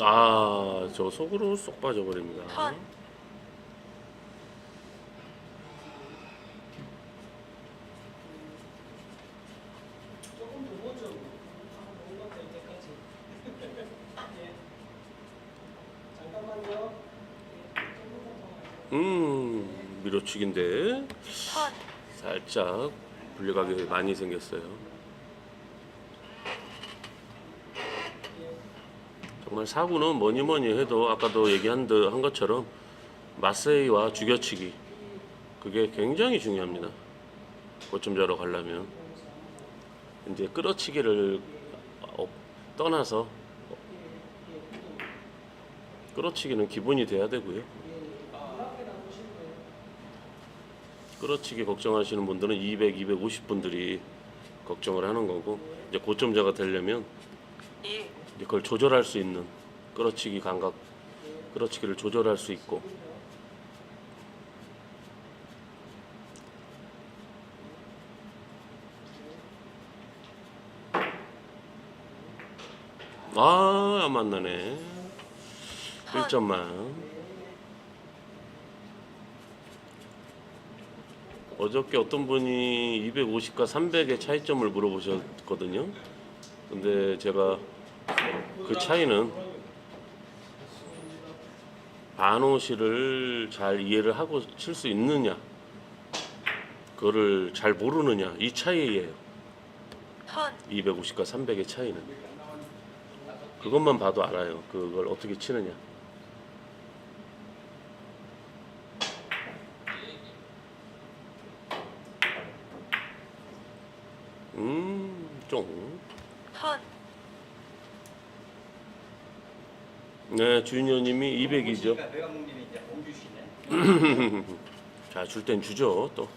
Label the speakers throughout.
Speaker 1: 아, 저 속으로 쏙 빠져버립니다.
Speaker 2: 턴.
Speaker 1: 음, 밀어치기인데
Speaker 2: 턴.
Speaker 1: 살짝 분리각이 많이 생겼어요. 정말 사구는 뭐니 뭐니 해도 아까도 얘기한 듯 한 것처럼 마세이와 죽여치기 그게 굉장히 중요합니다. 고점자로 가려면 이제 끌어치기를 어, 떠나서 끌어치기는 기본이 돼야 되고요. 끌어치기 걱정하시는 분들은 200, 250 분들이 걱정을 하는 거고 이제 고점자가 되려면
Speaker 2: 1.
Speaker 1: 이제 그걸 조절할 수 있는 끌어치기 감각, 끌어치기를 조절할 수 있고 아, 안 만나네. 1점만. 어저께 어떤 분이 250과 300의 차이점을 물어보셨거든요. 근데 제가 그 차이는 반호시를 잘 이해를 하고 칠 수 있느냐, 그거를 잘 모르느냐, 이 차이예요.
Speaker 2: 턴.
Speaker 1: 250과 300의 차이는. 그것만 봐도 알아요. 그걸 어떻게 치느냐. 음, 좀.
Speaker 2: 턴.
Speaker 1: 네, 주인님이 200이죠.
Speaker 3: 먹는 이제 공주시네.
Speaker 1: 자, 줄 땐 주죠, 또.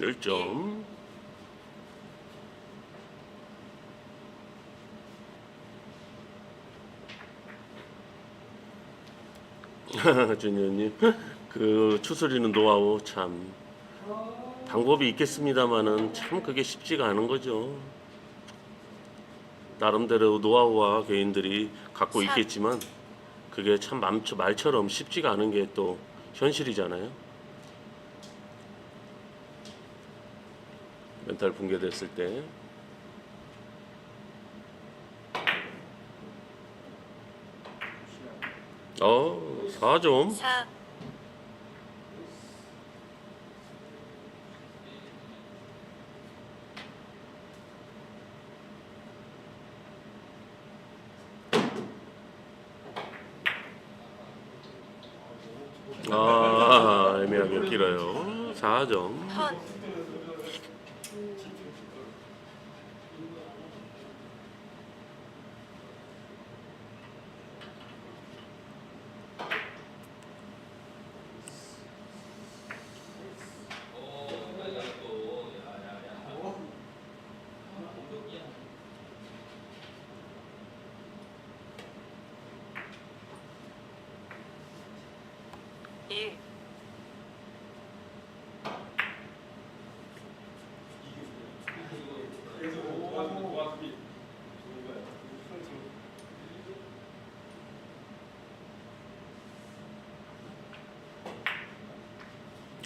Speaker 1: 일점 준현님, 그 추스리는 노하우 참 방법이 있겠습니다만은 참 그게 쉽지가 않은 거죠. 나름대로 노하우와 개인들이 갖고
Speaker 2: 참.
Speaker 1: 있겠지만 그게 참 맘- 말처럼 쉽지가 않은 게 또 현실이잖아요. 멘탈 붕괴됐을 때. 어, 4점.
Speaker 2: 4.
Speaker 1: 아, 애매하게 길어요. 4점.
Speaker 2: 헌. 1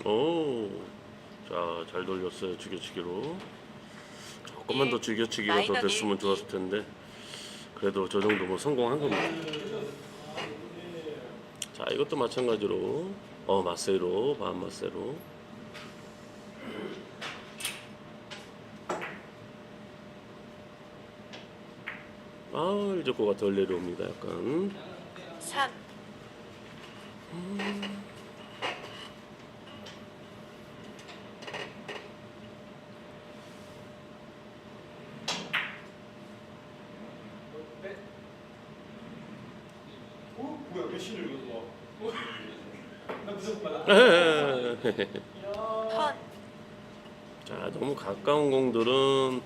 Speaker 1: 오, 자, 잘 돌렸어요. 죽여치기로. 조금만 예. 더 죽여치기로 더 됐으면 좋았을 텐데. 그래도 저 정도면 뭐 성공한 겁니다. 자, 이것도 마찬가지로. 어, 마세로, 반 마세로. 아, 이제 거가 덜 내려옵니다. 약간.
Speaker 2: 3.
Speaker 3: 어? 뭐야 몇 시를 이거 뭐? 나 무슨 받아?
Speaker 2: 턴.
Speaker 1: 자, 너무 가까운 공들은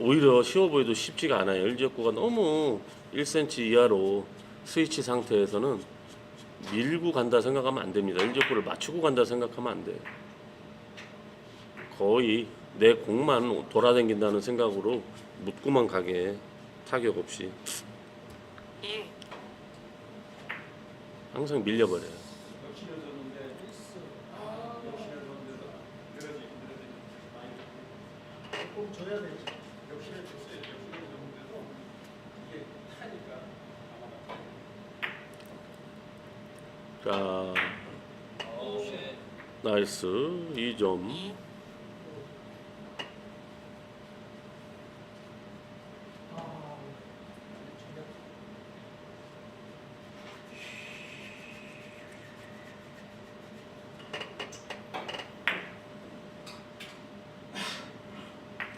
Speaker 1: 오히려 쉬워 보여도 쉽지가 않아요. LG역구가 너무 1cm 이하로 스위치 상태에서는 밀고 간다 생각하면 안 됩니다. 일적구를 맞추고 간다 생각하면 안 돼. 거의 내 공만 돌아다닌다는 생각으로 묻고만 가게 타격 없이
Speaker 2: 1,
Speaker 1: 항상 밀려버려요.
Speaker 3: 역시를 줬는데 역시를 줬는데도 늘어지 늘어지 많이
Speaker 4: 꼭 줘야 되지.
Speaker 3: 역시를 줬어요. 역시를 줬는데도 이게 타니까 아마
Speaker 1: 자, 나이스 2점.
Speaker 2: 2,
Speaker 4: 아, 전략.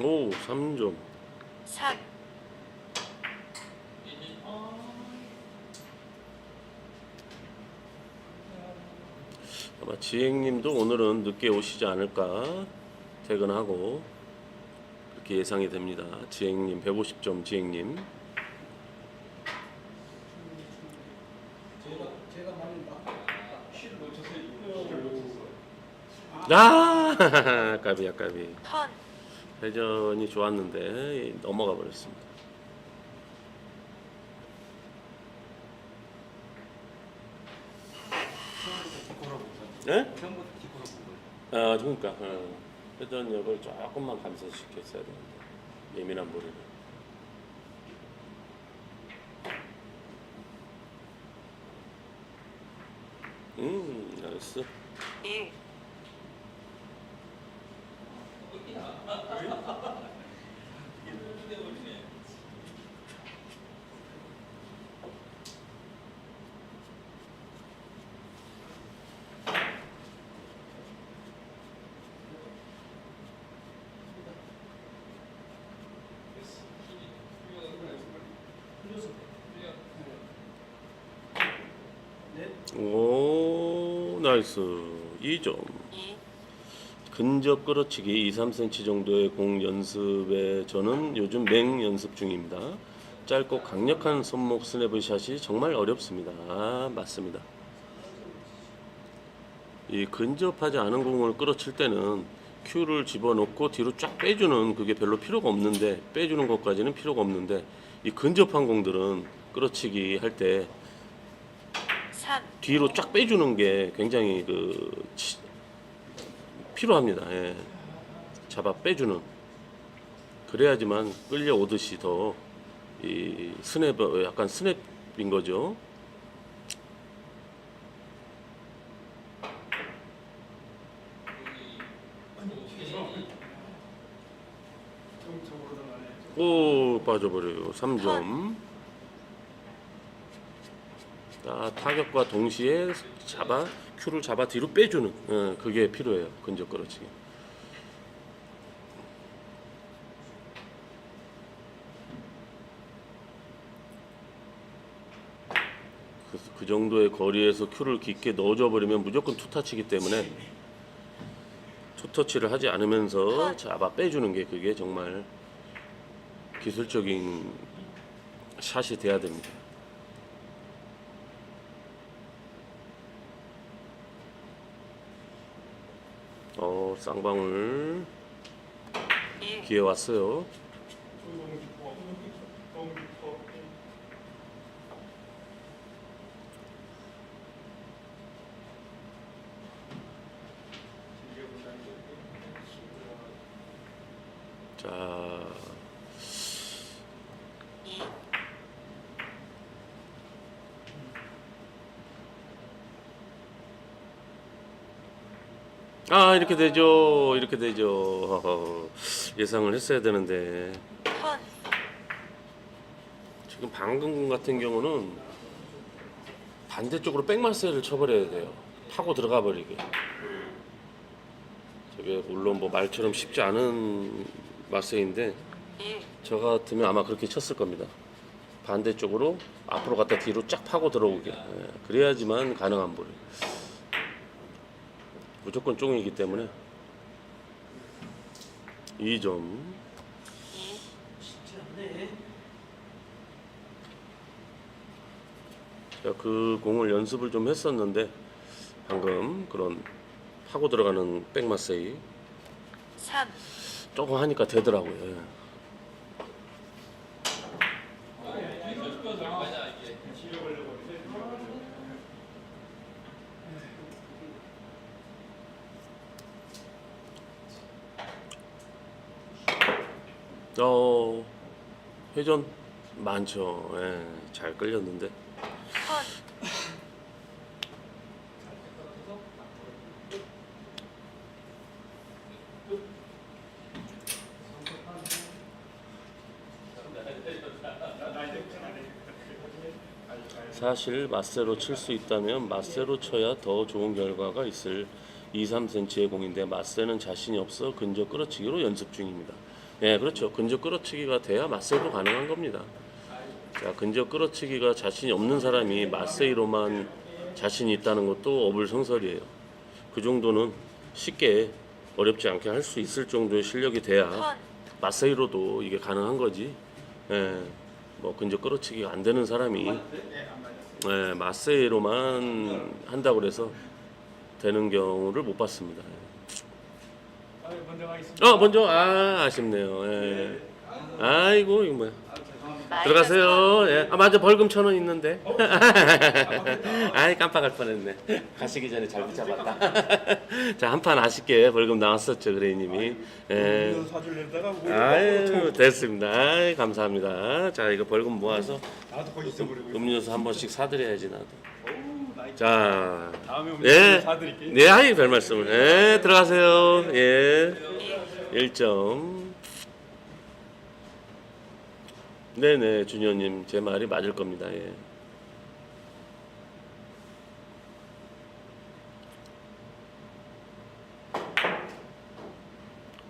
Speaker 1: 오 3점.
Speaker 2: 3,
Speaker 1: 아마 지행님도 오늘은 늦게 오시지 않을까 퇴근하고 그렇게 예상이 됩니다. 지행님 150점 지행님. 아 까비 까비.
Speaker 2: 턴,
Speaker 1: 회전이 좋았는데 넘어가 버렸습니다. 네? 아 그러니까 어. 회전력을 조금만 감소시켰어야 되는데 예민한 볼이는. 음 나이스.
Speaker 2: 1,
Speaker 4: 흘려서 넷.
Speaker 1: 오 나이스 2점.
Speaker 2: 2,
Speaker 1: 근접 끌어치기 2, 3cm 정도의 공 연습에 저는 요즘 맹 연습 중입니다. 짧고 강력한 손목 스냅을 샷이 정말 어렵습니다. 아, 맞습니다. 이 근접하지 않은 공을 끌어칠 때는 큐를 집어넣고 뒤로 쫙 빼주는 그게 별로 필요가 없는데 빼주는 것까지는 필요가 없는데 이 근접한 공들은 끌어치기 할 때
Speaker 2: 3,
Speaker 1: 뒤로 쫙 빼주는 게 굉장히 그 치- 필요합니다. 예. 잡아 빼주는 그래야지만 끌려오듯이 더 이 스냅 어, 약간 스냅인 거죠. 오 빠져버려요. 3점. 자, 타격과 동시에 잡아 큐를 잡아 뒤로 빼주는 예, 그게 필요해요. 근접 끌어치기. 그, 그 정도의 거리에서 큐를 깊게 넣어줘 버리면 무조건 투타치기 때문에 투터치를 하지 않으면서 잡아 빼주는 게 그게 정말 기술적인 샷이 돼야 됩니다. 어 쌍방울
Speaker 2: 1,
Speaker 1: 기회 왔어요.
Speaker 3: 너무 깊어. 너무 깊어. 길게 본다는 게
Speaker 1: 자
Speaker 2: 2,
Speaker 1: 아 이렇게 되죠 이렇게 되죠. 예상을 했어야 되는데.
Speaker 2: 턴,
Speaker 1: 지금 방금 같은 경우는 반대쪽으로 백마세를 쳐버려야 돼요. 파고 들어가 버리게. 저게 물론 뭐 말처럼 쉽지 않은 마세인데
Speaker 2: 1,
Speaker 1: 저 같으면 아마 그렇게 쳤을 겁니다. 반대쪽으로 앞으로 갔다 뒤로 쫙 파고 들어오게. 예, 그래야지만 가능한 볼 무조건 쫑이기 때문에 2점
Speaker 2: 2,
Speaker 4: 쉽지 않네.
Speaker 1: 제가 그 공을 연습을 좀 했었는데 방금 그런 파고 들어가는 백마세이
Speaker 2: 3,
Speaker 1: 조금 하니까 되더라고요. 어 회전 많죠. 예, 잘 끌렸는데
Speaker 2: 턴,
Speaker 1: 사실 맞세로 칠 수 있다면 맞세로 쳐야 더 좋은 결과가 있을 2, 3cm의 공인데 맞세는 자신이 없어 근접 끌어치기로 연습 중입니다. 예, 그렇죠. 근접 끌어치기가 돼야 맞세도 가능한 겁니다. 자, 근접 끌어치기가 자신이 없는 사람이 맞세이로만 자신이 있다는 것도 어불성설이에요. 그 정도는 쉽게 어렵지 않게 할 수 있을 정도의 실력이 돼야
Speaker 2: 턴,
Speaker 1: 맞세이로도 이게 가능한 거지. 예, 뭐 근접 끌어치기가 안 되는 사람이 예, 맞세이로만 한다고 그래서 되는 경우를 못 봤습니다.
Speaker 3: 아, 먼저 가겠습니다.
Speaker 1: 어, 먼저 아 아쉽네요. 예. 아이고 이거 뭐야. 들어가세요. 예. 아 맞아 벌금 천 원 있는데. 아이 깜빡할 뻔했네. 가시기 전에 잘 붙잡았다. 자 한 판 아쉽게 벌금 나왔었죠 그레이님이. 예. 아유 됐습니다. 아이, 감사합니다. 자 이거 벌금 모아서
Speaker 3: 나도 거기 있어 버리고.
Speaker 1: 음료수 한 번씩 사드려야지 나도. 자
Speaker 3: 다음에 음료
Speaker 1: 예.
Speaker 3: 사드릴게.
Speaker 1: 네, 아이 별 말씀을. 예, 들어가세요. 예. 1점. 네 네, 준현님. 제 말이 맞을 겁니다. 예.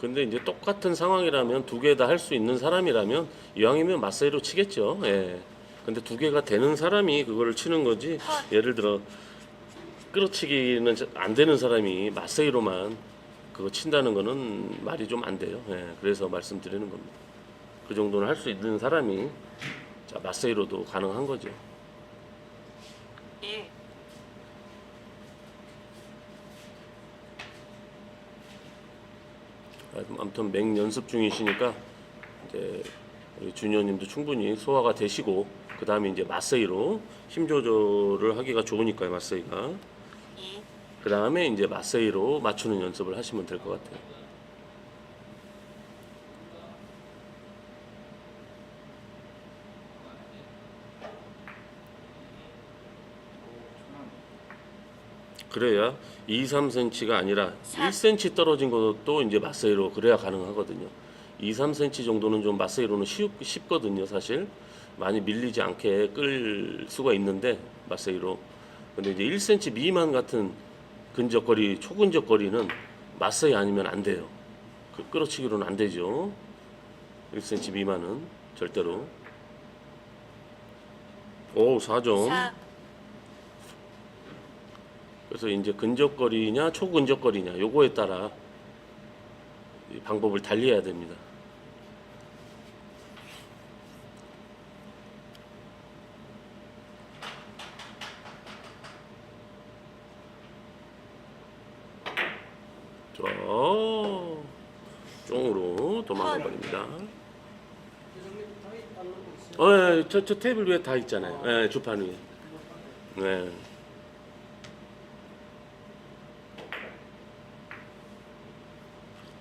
Speaker 1: 근데 이제 똑같은 상황이라면 두 개 다 할 수 있는 사람이라면 이왕이면 맞사이로 치겠죠. 예. 근데 두 개가 되는 사람이 그거를 치는 거지. 예를 들어 끌어치기는 안 되는 사람이 맞세이로만 그거 친다는 거는 말이 좀 안 돼요. 예, 그래서 말씀드리는 겁니다. 그 정도는 할 수 있는 사람이 자 맞세이로도 가능한 거죠.
Speaker 2: 1,
Speaker 1: 아무튼 맹 연습 중이시니까 이제 우리 주니어님도 충분히 소화가 되시고 그 다음에 이제 맞세이로 힘 조절을 하기가 좋으니까요 맞세이가
Speaker 2: 2,
Speaker 1: 그 다음에 이제 맞세이로 맞추는 연습을 하시면 될 것 같아요. 그래야 2, 3cm가 아니라 1cm 떨어진 것도 이제 맞세이로 그래야 가능하거든요. 2, 3cm 정도는 좀 맞세이로는 쉽, 쉽거든요, 사실. 많이 밀리지 않게 끌 수가 있는데 맞세이로. 근데 이제 1cm 미만 같은 근접거리, 초근접거리는 맞세이 아니면 안 돼요. 그 끌어치기로는 안 되죠. 1cm 미만은 절대로. 오, 4점.
Speaker 2: 4,
Speaker 1: 그래서 이제 근접거리냐 초근접거리냐 요거에 따라 이 방법을 달리해야 됩니다. 자, 쫑으로 도망가 버립니다. 어, 예, 저, 저 테이블 위에 다 있잖아요. 예, 주판 위에. 네.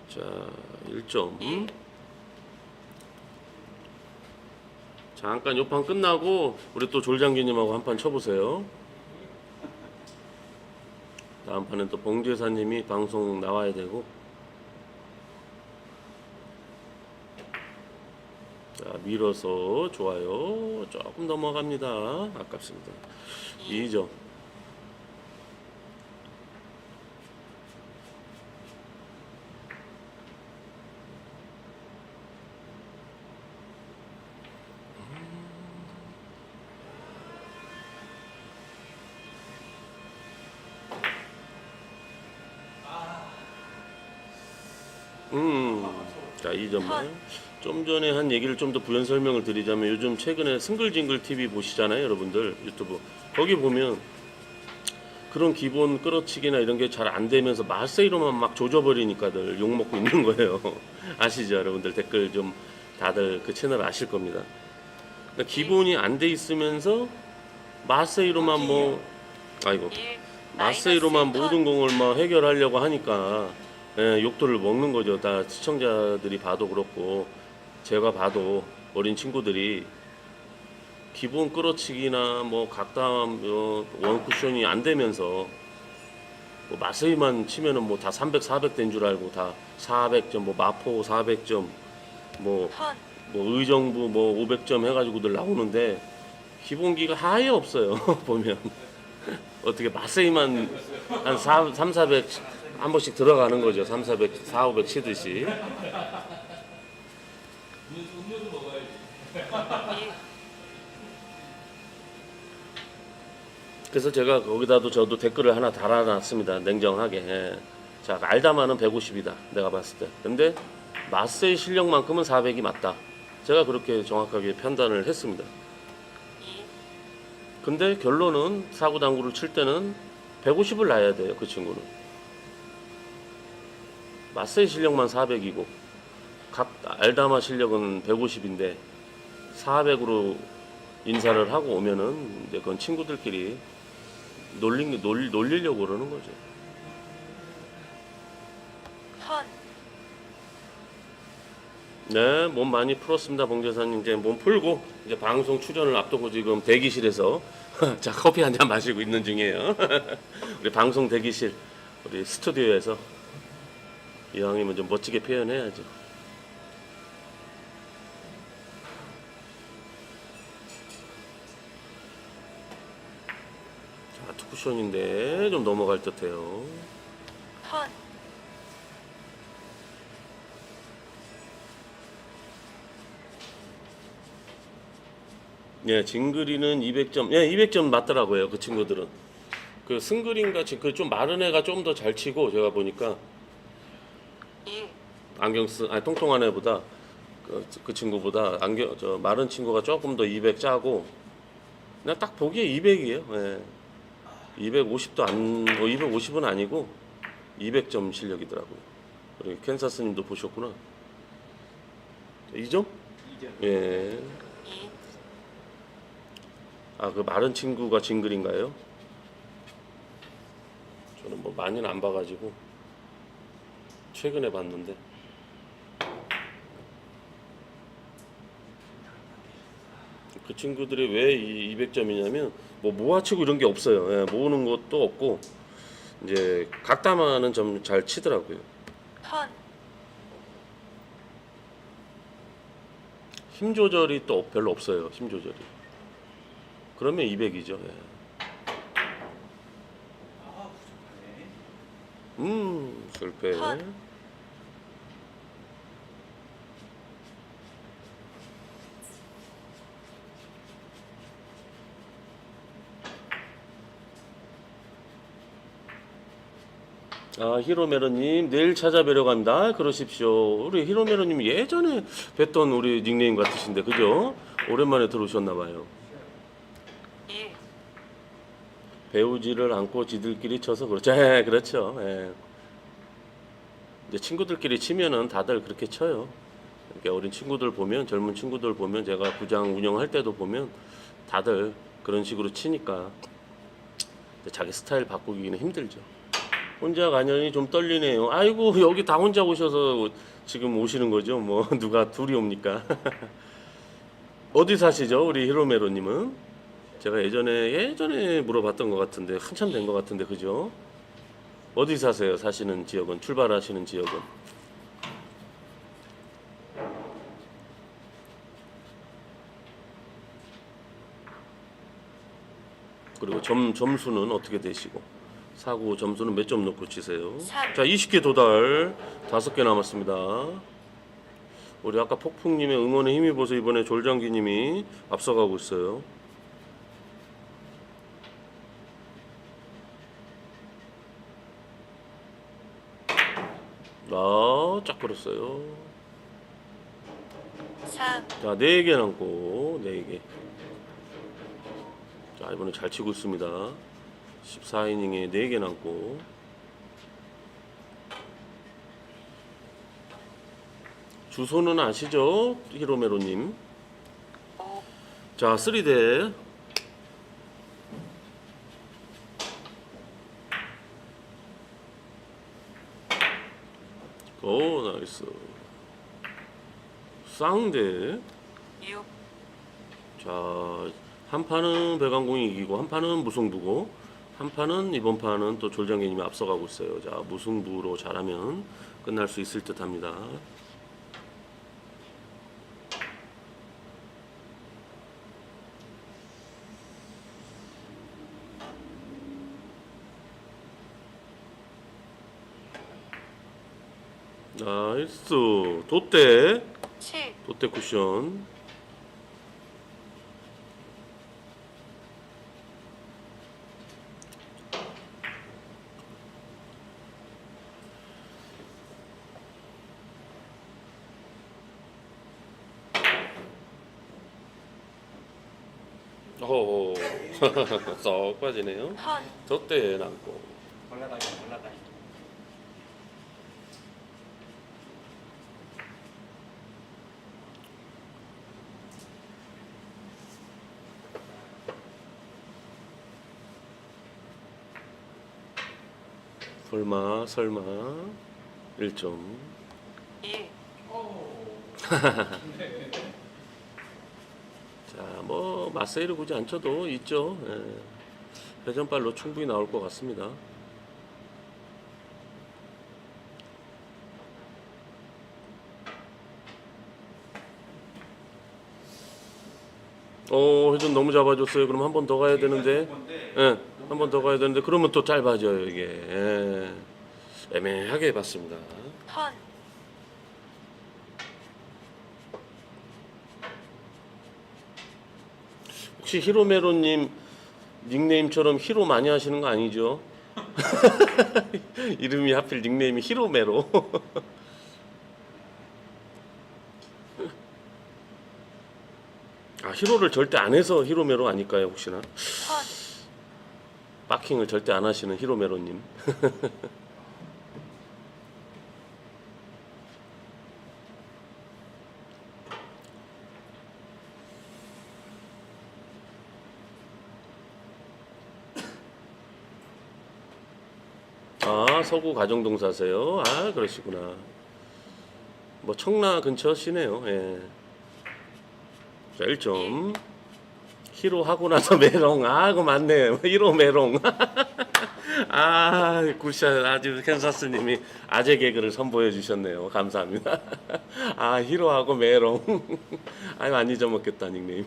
Speaker 1: 자, 1점. 잠깐 요판 끝나고 우리 또 졸장기님하고 한 판 쳐보세요. 다음 판은 또 봉제사님이 방송 나와야 되고. 자, 밀어서 좋아요. 조금 넘어갑니다. 아깝습니다. 2점. 음. 자, 이 점만. 좀 전에 한 얘기를 좀 더 부연 설명을 드리자면 요즘 최근에 싱글징글 TV 보시잖아요, 여러분들. 유튜브. 거기 보면 그런 기본 끌어치기나 이런 게 잘 안 되면서 마세이로만 막 조져버리니까들 욕먹고 있는 거예요. 아시죠, 여러분들? 댓글 좀 다들 그 채널 아실 겁니다. 그러니까 기본이 안 돼 있으면서 마세이로만 뭐, 아이고.
Speaker 2: 1
Speaker 1: 마세이로만 모든 공을 막 해결하려고 하니까 예, 욕도를 먹는 거죠. 다 시청자들이 봐도 그렇고 제가 봐도 어린 친구들이 기본 끌어치기나 뭐 각담 어, 원 쿠션이 안 되면서 뭐 마세이만 치면은 뭐 다 300, 400 된 줄 알고 다 400점, 뭐 마포 400점, 뭐턴뭐 의정부 뭐 500점 해가지고들 나오는데 기본기가 하에 없어요 보면 어떻게 마세이만 한 4, 3, 400 한 번씩 들어가는 거죠. 3, 400, 4, 500 치듯이.
Speaker 2: 1
Speaker 1: 그래서 제가 거기다도 저도 댓글을 하나 달아놨습니다. 냉정하게. 예. 자 알다마는 150이다. 내가 봤을 때. 근데 마세이 실력만큼은 400이 맞다. 제가 그렇게 정확하게 판단을 했습니다.
Speaker 2: 2
Speaker 1: 근데 결론은 사구 당구를 칠 때는 150을 놔야 돼요 그 친구는 마세이 실력만 400이고 각 알다마 실력은 150인데 400으로 인사를 하고 오면은 이제 그건 친구들끼리 놀리, 놀, 놀리려고 그러는 거죠
Speaker 2: 턴
Speaker 1: 네, 몸 많이 풀었습니다, 봉재사님. 이제 몸 풀고 이제 방송 출연을 앞두고 지금 대기실에서 자 커피 한 잔 마시고 있는 중이에요. 우리 방송 대기실 우리 스튜디오에서 이왕이면 좀 멋지게 표현해야죠. 자 투쿠션인데 좀 넘어갈 듯해요.
Speaker 2: 턴
Speaker 1: 예, 징그리는 200점. 예, 200점 맞더라고요. 그 친구들은. 그 승그린 같이 그좀 마른 애가 좀 더 잘 치고 제가 보니까
Speaker 2: 1
Speaker 1: 안경 쓴 아니 통통한 애보다 그, 그 친구보다 안경 저 마른 친구가 조금 더 200 짜고 그냥 딱 보기에 200이에요. 예. 250도 안, 뭐 250은 아니고 200점 실력이더라고요. 우리 캔사스님도 보셨구나. 2점?
Speaker 3: 2점.
Speaker 1: 예.
Speaker 2: 2
Speaker 1: 아, 그 마른 친구가 징글인가요? 저는 뭐 많이는 안 봐가지고 최근에 봤는데 그 친구들이 왜 이 200점이냐면 뭐 모아치고 이런 게 없어요. 예, 모으는 것도 없고 이제 각담하는 점 잘 치더라고요.
Speaker 2: 턴
Speaker 1: 힘 조절이 또 별로 없어요. 힘 조절이. 그러면 200이죠. 예.
Speaker 3: 아.
Speaker 1: 음, 실패.
Speaker 2: 컷.
Speaker 1: 아, 히로메로님, 내일 찾아뵈려고 합니다. 아, 그러십시오. 우리 히로메로님 예전에 뵀던 우리 닉네임 같으신데, 그죠? 오랜만에 들어오셨나봐요.
Speaker 2: 1
Speaker 1: 배우지를 않고 지들끼리 쳐서 그렇죠. 예, 그렇죠. 예. 이제 친구들끼리 치면은 다들 그렇게 쳐요. 이렇게 어린 친구들 보면, 젊은 친구들 보면, 제가 구장 운영할 때도 보면 다들 그런 식으로 치니까 자기 스타일 바꾸기는 힘들죠. 혼자 가냐니 좀 떨리네요. 아이고, 여기 다 혼자 오셔서 지금 오시는 거죠. 뭐, 누가 둘이 옵니까? 어디 사시죠? 우리 히로메로님은? 제가 예전에 예전에 물어봤던 것 같은데 한참 된 것 같은데 그죠? 어디 사세요? 사시는 지역은 출발하시는 지역은 그리고 점 점수는 어떻게 되시고 사고 점수는 몇점 놓고 치세요?
Speaker 2: 삼.
Speaker 1: 자 20개 도달 다섯 개 남았습니다. 우리 아까 폭풍님의 응원에 힘입어서 이번에 졸장기님이 앞서가고 있어요. 아, 쫙 걸었어요.
Speaker 2: 3,
Speaker 1: 자, 4개 남고 4개. 자, 이번에 잘 치고 있습니다. 14이닝에 4개 남고. 주소는 아시죠? 히로메로님.
Speaker 2: 5,
Speaker 1: 자, 3대. 오, 나이스. 쌍대.
Speaker 2: 6,
Speaker 1: 자, 한 판은 배강공이 이기고 한 판은 무승부고 한 판은 이번 판은 또 졸장님이 앞서가고 있어요. 자, 무승부로 잘하면 끝날 수 있을 듯합니다. 나이스 돛대
Speaker 2: 7,
Speaker 1: 돛대 쿠션 오, 썩 빠지네요.
Speaker 2: 턴,
Speaker 1: 돛대 남고.
Speaker 3: 올라다니 올라다니.
Speaker 1: 설마 설마 1점.
Speaker 2: 1,
Speaker 1: 자, 뭐 마세이를 굳이 안 쳐도 있죠. 예. 회전발로 충분히 나올 것 같습니다. 오, 회전 너무 잡아줬어요. 그럼 한 번 더 가야 되는데. 예, 한 번 더 가야 되는데 그러면 또 짧아져요 이게. 예. 애매하게 봤습니다.
Speaker 2: 턴,
Speaker 1: 혹시 히로메로님 닉네임처럼 히로 많이 하시는 거 아니죠? 이름이 하필 닉네임이 히로메로. 아 히로를 절대 안 해서 히로메로 아닐까요 혹시나?
Speaker 2: 턴,
Speaker 1: 빠킹을 절대 안 하시는 히로메로님. 아 서구 가정동사세요? 아 그러시구나. 뭐 청라 근처시네요. 예. 자 1점. 히로 하고 나서 메롱 아 그거 맞네 히로 메롱 아 굿샷 아주 캔사스 님이 아재 개그를 선보여 주셨네요 감사합니다 아 히로하고 메롱 아유 안 잊어먹겠다 닉네임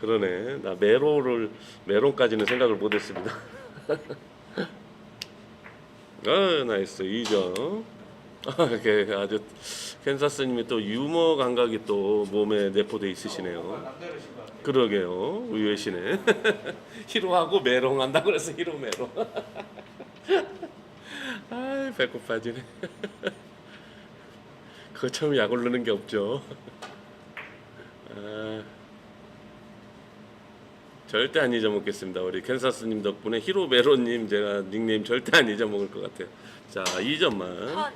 Speaker 1: 그러네 나 메로를 메롱까지는 생각을 못 했습니다 아 나이스 2점 아, 아주 캔사스님이 또 유머 감각이 또 몸에 내포돼 있으시네요. 그러게요. 의외시네. 히로하고 메롱 한다 그래서 히로 메롱. 아, 배꼽 빠지네. 그처럼 약 오르는 게 없죠. 아, 절대 안 잊어먹겠습니다. 우리 캔사스님 덕분에 히로 메로님 제가 닉네임 절대 안 잊어먹을 것 같아요. 자, 2점만.
Speaker 2: 턴,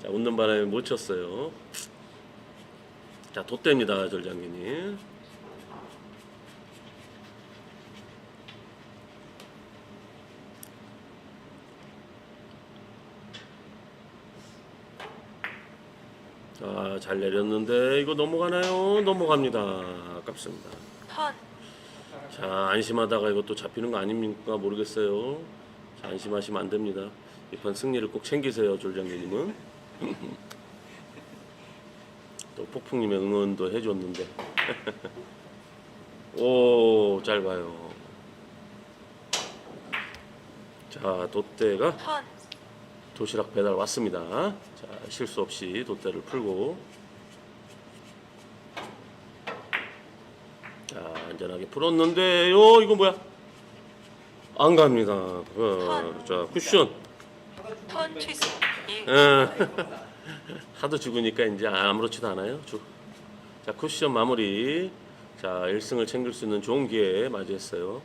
Speaker 1: 자, 웃는 바람에 못 쳤어요. 자, 돛대입니다, 절장기님. 자, 잘 내렸는데 이거 넘어가나요? 넘어갑니다. 아깝습니다.
Speaker 2: 턴,
Speaker 1: 자, 안심하다가 이것도 잡히는 거 아닙니까? 모르겠어요. 자, 안심하시면 안 됩니다. 이 판 승리를 꼭 챙기세요, 졸장님은. 또 폭풍님의 응원도 해줬는데. 오, 짧아요. 자, 돛대가
Speaker 2: 턴,
Speaker 1: 도시락 배달 왔습니다. 자, 실수 없이 돛대를 풀고. 자, 안전하게 풀었는데요. 이거 뭐야? 안 갑니다. 어, 자, 쿠션.
Speaker 2: 턴 트위스트 1,
Speaker 1: 예. 하도 죽으니까 이제 아무렇지도 않아요. 주. 자 쿠션 마무리. 자 1승을 챙길 수 있는 좋은 기회 맞이했어요.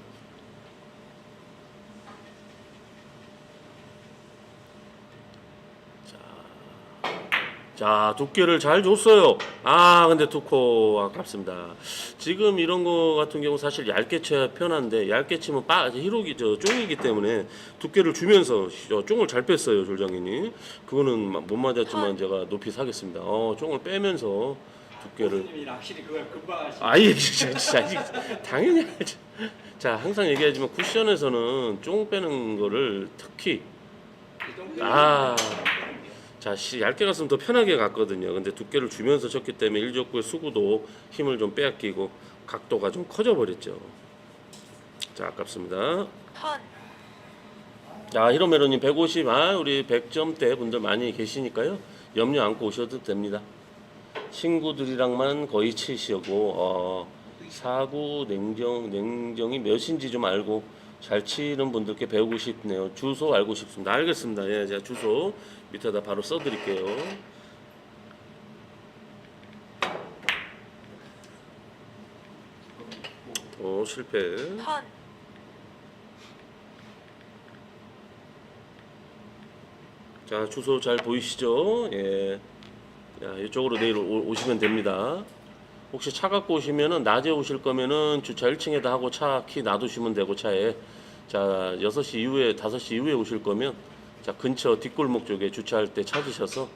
Speaker 1: 자 두께를 잘 줬어요. 아 근데 투코 아깝습니다. 지금 이런 거 같은 경우 사실 얇게 쳐야 편한데 얇게 치면 빠 히로기 저 쫑이기 때문에 두께를 주면서 어, 쫑을 잘 뺐어요 졸장인이. 그거는 못 맞았지만 제가 높이 사겠습니다. 어 쫑을 빼면서 두께를
Speaker 3: 교수님이 확실히 그걸 금방 하시.
Speaker 1: 아예 진짜, 진짜 이게 당연히 알죠. 자 항상 얘기하지만 쿠션에서는 쫑 빼는 거를 특히 아. 자, 씨, 얇게 갔으면 더 편하게 갔거든요. 근데 두께를 주면서 쳤기 때문에 일적구의 수구도 힘을 좀 빼앗기고 각도가 좀 커져 버렸죠. 자, 아깝습니다.
Speaker 2: 턴
Speaker 1: 자, 히로메로님 150, 아, 우리 100점대 분들 많이 계시니까요. 염려 안고 오셔도 됩니다. 친구들이랑만 거의 치시고, 어, 사구, 냉정, 냉정이 몇인지 좀 알고 잘 치는 분들께 배우고 싶네요. 주소 알고 싶습니다. 알겠습니다. 예, 제가 주소 밑에다 바로 써드릴게요. 오, 실패.
Speaker 2: 턴
Speaker 1: 자 주소 잘 보이시죠? 예. 자 이쪽으로 내일 오, 시면 됩니다. 혹시 차 갖고 오시면은 낮에 오실 거면은 주차 1층에다 하고 차 키 놔두시면 되고 차에. 자 6시 이후에 5시 이후에 오실 거면 자 근처 뒷골목 쪽에 주차할 때 찾으셔서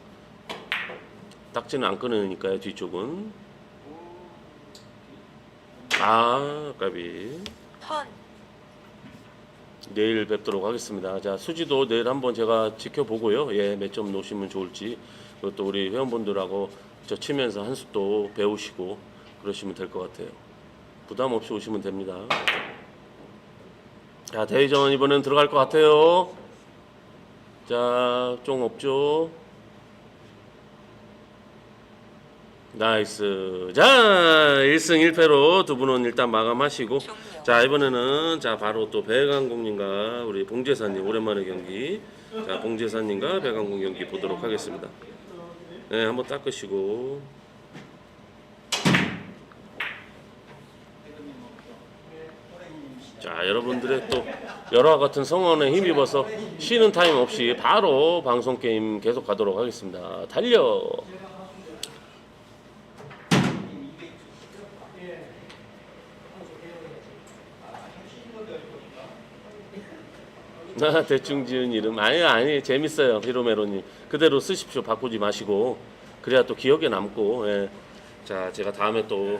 Speaker 1: 딱지는 안 끊으니까요 뒤쪽은. 아 까비.
Speaker 2: 턴
Speaker 1: 내일 뵙도록 하겠습니다. 자 수지도 내일 한번 제가 지켜보고요. 예, 몇 점 놓으시면 좋을지. 그것도 우리 회원분들하고 저 치면서 한 수도 배우시고 그러시면 될 것 같아요. 부담 없이 오시면 됩니다. 자 대회전 이번엔 들어갈 것 같아요. 자, 쫑 없죠? 나이스. 자, 1승 1패로 두 분은 일단 마감하시고 자 이번에는 자 바로 또 배강국님과 우리 봉제사님 오랜만에 경기 자 봉제사님과 배강국 경기 보도록 하겠습니다. 네 한번 닦으시고 자 여러분들의 또 열화 같은 성원에 힘입어서 쉬는 타임 없이 바로 방송 게임 계속 가도록 하겠습니다. 달려. 아, 대충 지은 이름. 아니 아니 재밌어요 히로메로님. 그대로 쓰십시오. 바꾸지 마시고. 그래야 또 기억에 남고 예. 자 제가 다음에 또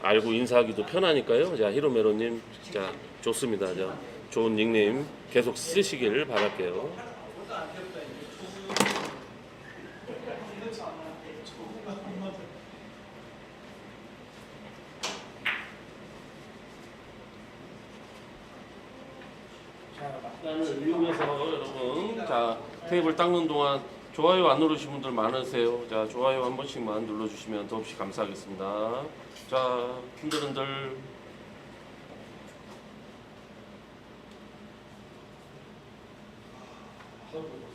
Speaker 1: 알고 인사하기도 편하니까요. 자 히로메로님. 자 좋습니다. 자 좋은 닉네임 계속 쓰시길 바랄게요 여러분 자 테이블 닦는 동안 좋아요 안 누르신 분들 많으세요. 자 좋아요 한 번씩만 눌러주시면 더없이 감사하겠습니다. 자 흔들흔들
Speaker 3: 하고